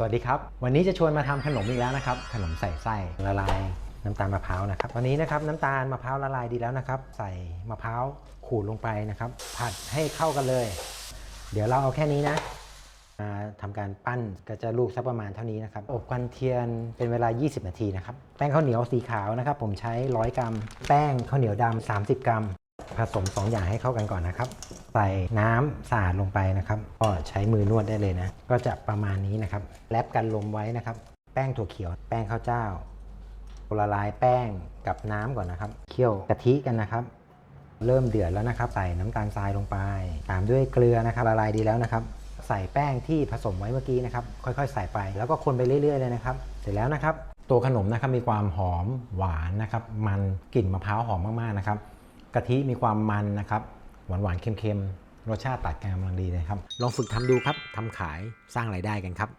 สวัสดีครับ วันนี้จะชวนมาทำขนมอีกแล้วนะครับ ขนมใส่ไส้ละลายน้ำตาลมะพร้าวนะครับวันนี้นะครับน้ำตาลมะพร้าวละลายดีแล้วนะครับ ใส่มะพร้าวขูดลงไปนะครับ ผัดให้เข้ากันเลย เดี๋ยวเราเอาแค่นี้นะมาทำการปั้นก็จะลูกสักประมาณเท่านี้นะครับ อบควันเทียนเป็นเวลา 20 นาทีนะครับ แป้งข้าวเหนียวสีขาวนะครับ ผมใช้ 100 กรัม แป้งข้าวเหนียวดำ30 กรัม ผสม 2 อย่างให้เข้ากันก่อนนะครับ ส่น้ำสาดลงไปนะครับก็ใช้มือนวดได้เลยนะ ก็จะประมาณนี้นะครับแลบกันลมไว้นะครับ แป้งถั่วเขียว แป้งข้าวเจ้าละลายแป้งกับน้ำก่อนนะครับ เคี่ยวกะทิกันนะครับ เริ่มเดือดแล้วนะครับ ใส่น้ำตาลทรายลงไป ตามด้วยเกลือนะครับละลายดีแล้วนะครับ ใส่แป้งที่ผสมไว้เมื่อกี้นะครับ ค่อยๆ ใส่ไปแล้วก็คนไปเรื่อยๆเลยนะครับ เสร็จแล้วนะครับ ตัวขนมนะครับมีความหอมหวานนะครับ มันกลิ่นมะพร้าวหอมมากๆนะครับกะทิมีความมันนะครับ หวานหวานเค็มๆ รสชาติตัดกันกำลังดีเลยครับ ลองฝึกทำดูครับทำขายสร้างรายได้กันครับ